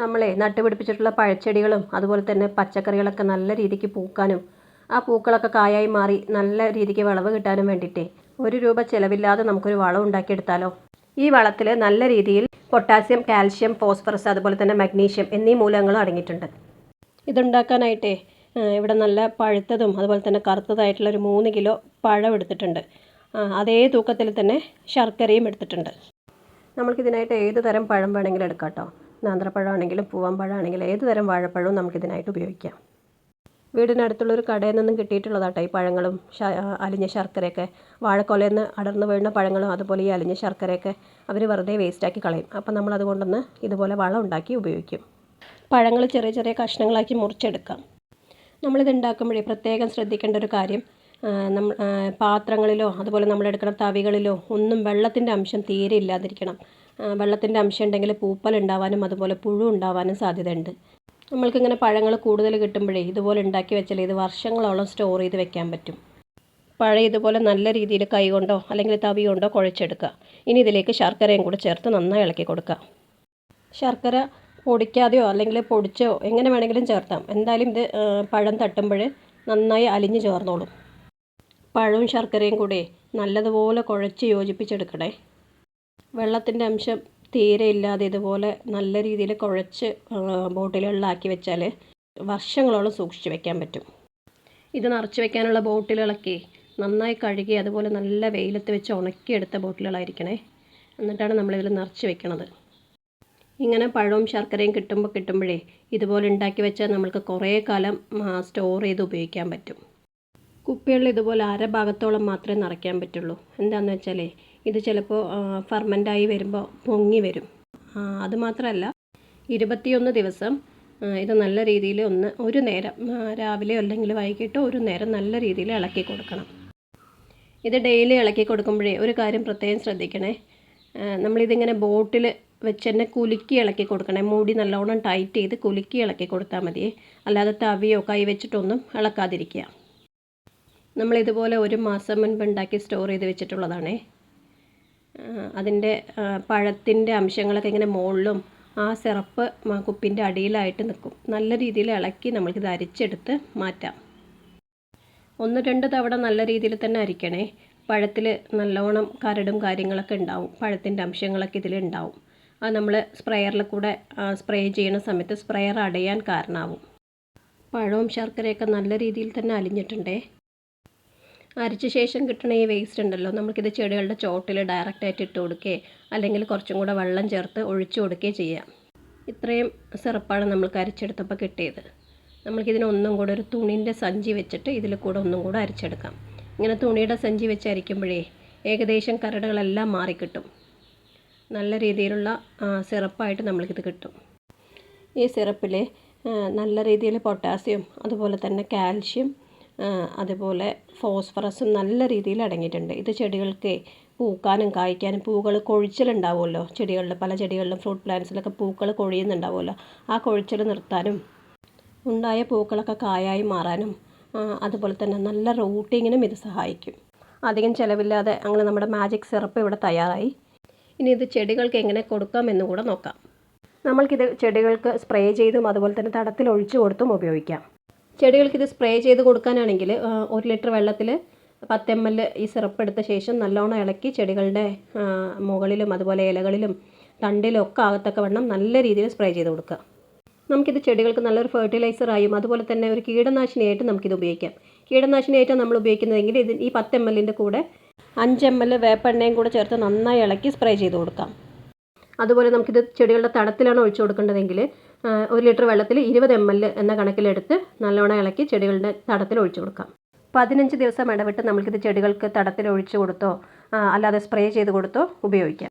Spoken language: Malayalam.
നമ്മളെ നട്ടുപിടിപ്പിച്ചിട്ടുള്ള പഴച്ചെടികളും അതുപോലെ തന്നെ പച്ചക്കറികളൊക്കെ നല്ല രീതിക്ക് പൂക്കാനും ആ പൂക്കളൊക്കെ കായായി മാറി നല്ല രീതിക്ക് വിളവ് കിട്ടാനും വേണ്ടിയിട്ടേ ഒരു രൂപ ചിലവില്ലാതെ നമുക്കൊരു വളം ഉണ്ടാക്കിയെടുത്താലോ? ഈ വളത്തിൽ നല്ല രീതിയിൽ പൊട്ടാസ്യം കാൽഷ്യം ഫോസ്ഫറസ് അതുപോലെ തന്നെ മഗ്നീഷ്യം എന്നീ മൂലകങ്ങളും അടങ്ങിയിട്ടുണ്ട്. ഇതുണ്ടാക്കാനായിട്ടേ ഇവിടെ നല്ല പഴുത്തതും അതുപോലെ തന്നെ കറുത്തതായിട്ടുള്ള ഒരു മൂന്ന് കിലോ പഴം എടുത്തിട്ടുണ്ട്. അതേ തൂക്കത്തിൽ തന്നെ ശർക്കരയും എടുത്തിട്ടുണ്ട്. നമ്മൾക്കിതിനായിട്ട് ഏത് തരം പഴം വേണമെങ്കിലും എടുക്കാം കേട്ടോ. നേന്ത്രപ്പഴമാണെങ്കിലും പൂവാമ്പഴമാണെങ്കിലും ഏത് തരം വാഴപ്പഴവും നമുക്കിതിനായിട്ട് ഉപയോഗിക്കാം. വീടിനടുത്തുള്ളൊരു കടയിൽ നിന്നും കിട്ടിയിട്ടുള്ളതാട്ടോ ഈ പഴങ്ങളും. അലിഞ്ഞ ശർക്കരയൊക്കെ. വാഴക്കൊലയിൽ നിന്ന് അടർന്നു വീഴുന്ന പഴങ്ങളും അതുപോലെ ഈ അലിഞ്ഞ ശർക്കരയൊക്കെ അവർ വെറുതെ വേസ്റ്റാക്കി കളയും. അപ്പം നമ്മൾ അതുകൊണ്ടൊന്ന് ഇതുപോലെ വളം ഉണ്ടാക്കി ഉപയോഗിക്കും. പഴങ്ങൾ ചെറിയ ചെറിയ കഷ്ണങ്ങളാക്കി മുറിച്ചെടുക്കാം. നമ്മളിത് ഉണ്ടാക്കുമ്പോഴേ പ്രത്യേകം ശ്രദ്ധിക്കേണ്ട ഒരു കാര്യം നമ്മൾ പാത്രങ്ങളിലോ അതുപോലെ നമ്മളെടുക്കുന്ന തവികളിലോ ഒന്നും വെള്ളത്തിന്റെ അംശം തീരെ ഇല്ലാതിരിക്കണം. വെള്ളത്തിന്റെ അംശം ഉണ്ടെങ്കിൽ പൂപ്പൽ ഉണ്ടാവാനും അതുപോലെ പുഴു ഉണ്ടാവാനും സാധ്യതയുണ്ട്. നമ്മൾക്കിങ്ങനെ പഴങ്ങൾ കൂടുതൽ കിട്ടുമ്പോഴേ ഇതുപോലെ ഉണ്ടാക്കി വെച്ചാൽ ഇത് വർഷങ്ങളോളം സ്റ്റോർ ചെയ്ത് വെക്കാൻ പറ്റും. പഴം ഇതുപോലെ നല്ല രീതിയിൽ കൈ കൊണ്ടോ അല്ലെങ്കിൽ തവി കൊണ്ടോ കുഴച്ചെടുക്കുക. ഇനി ഇതിലേക്ക് ശർക്കരയും കൂടി ചേർത്ത് നന്നായി ഇളക്കി കൊടുക്കുക. ശർക്കര പൊടിക്കാതെയോ അല്ലെങ്കിൽ പൊടിച്ചോ എങ്ങനെ വേണമെങ്കിലും ചേർത്താം എന്തായാലും ഇത് പഴം തട്ടുമ്പോൾ നന്നായി അലിഞ്ഞു ചേർന്നോളും. പഴവും ശർക്കരയും കൂടെ നല്ലതുപോലെ കുഴച്ച് യോജിപ്പിച്ചെടുക്കണേ. വെള്ളത്തിന്റെ അംശം തീരെ ഇല്ലാതെ ഇതുപോലെ നല്ല രീതിയിൽ കുഴച്ച് ബോട്ടിലുകളിലാക്കി വെച്ചാൽ വർഷങ്ങളോളം സൂക്ഷിച്ച് വെക്കാൻ പറ്റും. ഇത് നിറച്ച് വെക്കാനുള്ള ബോട്ടിലുകളൊക്കെ നന്നായി കഴുകി അതുപോലെ നല്ല വെയിലത്ത് വെച്ച് ഉണക്കിയെടുത്ത ബോട്ടിലുകളായിരിക്കണേ. എന്നിട്ടാണ് നമ്മളിതിൽ നിറച്ച് വെക്കണത്. ഇങ്ങനെ പഴവും ശർക്കരയും കിട്ടുമ്പോൾ കിട്ടുമ്പോഴേ ഇതുപോലെ ഉണ്ടാക്കി വെച്ചാൽ നമ്മൾക്ക് കുറേ കാലം സ്റ്റോർ ചെയ്ത് ഉപയോഗിക്കാൻ പറ്റും. കുപ്പികളിൽ ഇതുപോലെ അര ഭാഗത്തോളം മാത്രമേ നിറയ്ക്കാൻ പറ്റുള്ളൂ. എന്താണെന്ന് വെച്ചാലേ ഇത് ചിലപ്പോൾ ഫർമെന്റായി വരുമ്പോൾ പൊങ്ങി വരും. അതുമാത്രമല്ല അത് മാത്രമല്ല ഇരുപത്തിയൊന്ന് ദിവസം ഇത് നല്ല രീതിയിൽ ഒന്ന് ഒരു നേരം രാവിലെ അല്ലെങ്കിൽ വൈകിട്ടോ ഒരു നേരം നല്ല രീതിയിൽ ഇളക്കി കൊടുക്കണം. ഇത് ഡെയിലി ഇളക്കി കൊടുക്കുമ്പോഴേ ഒരു കാര്യം പ്രത്യേകം ശ്രദ്ധിക്കണേ. നമ്മളിതിങ്ങനെ ബോട്ടിൽ വെച്ച് തന്നെ കുലുക്കി ഇളക്കി കൊടുക്കണേ. മൂടി നല്ലോണം ടൈറ്റ് ചെയ്ത് കുലുക്കി ഇളക്കി കൊടുത്താൽ മതി. അല്ലാതെ തവിയോ കൈ വെച്ചിട്ടൊന്നും ഇളക്കാതിരിക്കുക. നമ്മളിതുപോലെ ഒരു മാസം മുൻപ് ഉണ്ടാക്കി സ്റ്റോർ ചെയ്ത് വെച്ചിട്ടുള്ളതാണേ. അതിന്റെ പഴത്തിന്റെ അംശങ്ങളൊക്കെ ഇങ്ങനെ മുകളിലും ആ സിറപ്പ് കുപ്പിന്റെ അടിയിലായിട്ട് നിൽക്കും. നല്ല രീതിയിൽ ഇളക്കി നമ്മൾക്കിത് അരിച്ചെടുത്ത് മാറ്റാം. ഒന്ന് രണ്ട് തവണ നല്ല രീതിയിൽ തന്നെ അരിക്കണേ. പഴത്തിൽ നല്ലോണം കരടും കാര്യങ്ങളൊക്കെ ഉണ്ടാവും. പഴത്തിന്റെ അംശങ്ങളൊക്കെ ഇതിലുണ്ടാവും അത് നമ്മൾ സ്പ്രെയറിൽ കൂടെ സ്പ്രേ ചെയ്യുന്ന സമയത്ത് സ്പ്രെയർ അടയാൻ കാരണമാവും. പഴവും ശർക്കരയൊക്കെ നല്ല രീതിയിൽ തന്നെ അലിഞ്ഞിട്ടുണ്ടേ. അരിച്ച ശേഷം കിട്ടുന്ന ഈ വേസ്റ്റ് ഉണ്ടല്ലോ നമുക്കിത് ചെടികളുടെ ചോട്ടിൽ ഡയറക്റ്റായിട്ട് ഇട്ട് കൊടുക്കുകയോ അല്ലെങ്കിൽ കുറച്ചും കൂടെ വെള്ളം ചേർത്ത് ഒഴിച്ചു കൊടുക്കുകയോ ചെയ്യാം. ഇത്രയും സിറപ്പാണ് നമ്മൾക്ക് അരിച്ചെടുത്തപ്പോൾ കിട്ടിയത്. നമ്മൾക്കിതിന് ഒന്നും കൂടെ ഒരു തുണീന്റെ സഞ്ചി വെച്ചിട്ട് ഇതിൽ കൂടെ ഒന്നും കൂടെ അരിച്ചെടുക്കാം. ഇങ്ങനെ തുണിയുടെ സഞ്ചി വെച്ച് അരിക്കുമ്പോഴേ ഏകദേശം കരടുകളെല്ലാം മാറിക്കിട്ടും. നല്ല രീതിയിലുള്ള സിറപ്പായിട്ട് നമ്മൾക്കിത് കിട്ടും. ഈ സിറപ്പിൽ നല്ല രീതിയിൽ പൊട്ടാസ്യം അതുപോലെ തന്നെ കാൽഷ്യം അതുപോലെ ഫോസ്ഫറസും നല്ല രീതിയിൽ അടങ്ങിയിട്ടുണ്ട്. ഇത് ചെടികൾക്ക് പൂക്കാനും കായ്ക്കാനും പൂക്കൾ കൊഴിച്ചിലുണ്ടാവുമല്ലോ. ചെടികളിൽ പല ചെടികളിലും ഫ്രൂട്ട് പ്ലാന്റ്സിലൊക്കെ പൂക്കൾ കൊഴിയുന്നുണ്ടാവുമല്ലോ. ആ കൊഴിച്ചിൽ നിർത്താനും ഉണ്ടായ പൂക്കളൊക്കെ കായായി മാറാനും അതുപോലെ തന്നെ നല്ല റൂട്ടിങ്ങിനും ഇത് സഹായിക്കും. അധികം ചിലവില്ലാതെ അങ്ങനെ നമ്മുടെ മാജിക് സിറപ്പ് ഇവിടെ തയ്യാറായി. ഇനി ഇത് ചെടികൾക്ക് എങ്ങനെ കൊടുക്കാം എന്ന് കൂടെ നോക്കാം. നമ്മൾക്കിത് ചെടികൾക്ക് സ്പ്രേ ചെയ്തും അതുപോലെ തന്നെ തടത്തിൽ ഒഴിച്ചു കൊടുത്തും ഉപയോഗിക്കാം. ചെടികൾക്ക് ഇത് സ്പ്രേ ചെയ്ത് കൊടുക്കാനാണെങ്കിൽ ഒരു ലിറ്റർ വെള്ളത്തിൽ പത്ത് എം എൽ ഈ സിറപ്പ് എടുത്ത ശേഷം നല്ലോണം ഇളക്കി ചെടികളുടെ മുകളിലും അതുപോലെ ഇലകളിലും തണ്ടിലും ഒക്കെ ആകത്തക്ക വണ്ണം നല്ല രീതിയിൽ സ്പ്രേ ചെയ്ത് കൊടുക്കുക. നമുക്കിത് ചെടികൾക്ക് നല്ലൊരു ഫെർട്ടിലൈസറായും അതുപോലെ തന്നെ ഒരു കീടനാശിനിയായിട്ട് നമുക്കിത് ഉപയോഗിക്കാം. കീടനാശിനിയായിട്ടാണ് നമ്മൾ ഉപയോഗിക്കുന്നതെങ്കിൽ ഇത് ഈ പത്ത് എം എല്ലിന്റെ കൂടെ അഞ്ച് എം എൽ വേപ്പെണ്ണയും കൂടെ ചേർത്ത് നന്നായി ഇളക്കി സ്പ്രേ ചെയ്ത് കൊടുക്കാം. അതുപോലെ നമുക്കിത് ചെടികളുടെ തടത്തിലാണ് ഒഴിച്ചു കൊടുക്കേണ്ടതെങ്കിൽ ഒരു ലിറ്റർ വെള്ളത്തിൽ ഇരുപത് എം എൽ എന്ന കണക്കിലെടുത്ത് നല്ലോണം ഇളക്കി ചെടികളുടെ തടത്തിൽ ഒഴിച്ചു കൊടുക്കാം. പതിനഞ്ച് ദിവസം ഇടവിട്ട് നമുക്കിത് ചെടികൾക്ക് തടത്തിൽ ഒഴിച്ചു കൊടുത്തോ അല്ലാതെ സ്പ്രേ ചെയ്ത് കൊടുത്തോ ഉപയോഗിക്കാം.